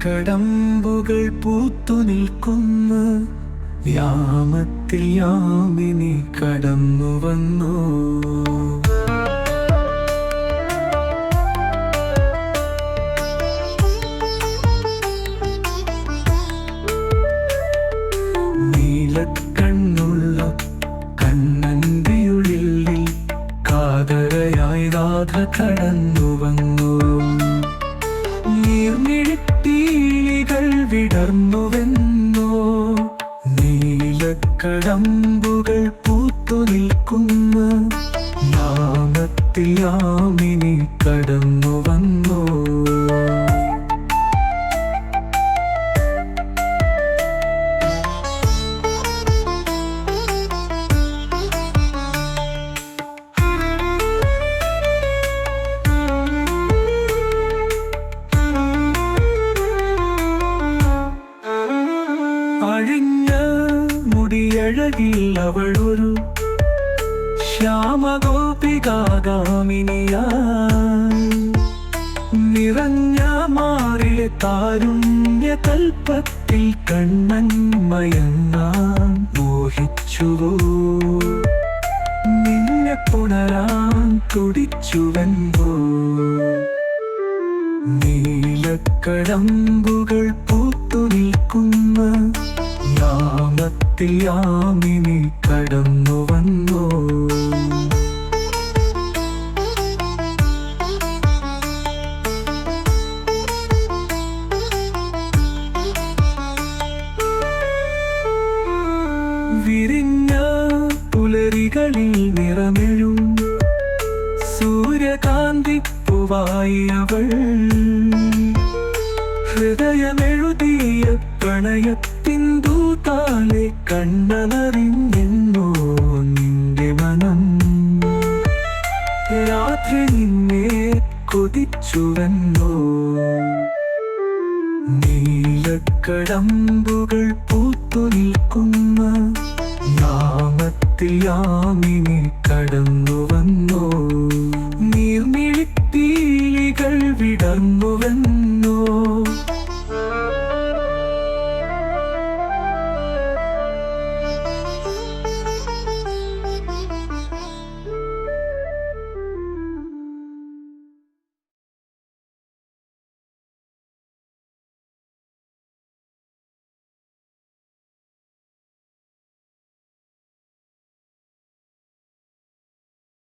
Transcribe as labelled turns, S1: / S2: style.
S1: നീലക്കടമ്പുകൾ പൂത്തു നിൽക്കുന്നു. യാമത്തിൽ യാമിനി കടന്നു വന്നു നീലക്കണ്ണുള്ള കണ്ണന്തിയുള്ളിൽ കാതരയായി രാധ കടന്നു വന്നു. നീർമിഴിത്തീലികൾ വിടർന്നുവെന്നോ. നീലക്കടമ്പുകൾ പൂത്തു നിൽക്കുന്ന. യാമത്തിൽ യാമിനി കടന്നു വന്നോ. അവൾ ഒരു ശ്യാമഗോപികാഗാമിനിയായി നിറഞ്ഞ മാറിലെ താരുണ്യ കൽപ്പത്തിൽ കണ്ണൻ മയങ്ങാൻ മോഹിച്ചുവോ? നിന്നെ പുണരാൻ തുടിച്ചുവെങ്കോ നീലക്കടമ്പുകൾ പൂത്തു നിൽക്കുന്ന യാമത്തിൽ യാമിനി കടന്നു വന്നോ. വിരിഞ്ഞ പുലരികളിൽ നിറമെഴും സൂര്യകാന്തി പൂവായി അവൾ ഹൃദയമെഴുതിയ പ്രണയത്തിൻ ദൂതാലെ കണ്ണനറിഞ്ഞെന്നോ നിന്റെ മനം? രാത്രി നിന്നെ കൊതിച്ചുവെന്നോ? നീലക്കടമ്പുകൾ പൂത്തു നിൽക്കുന്ന നാമത്തിൽ യാമിനി കടന്നു വന്നോ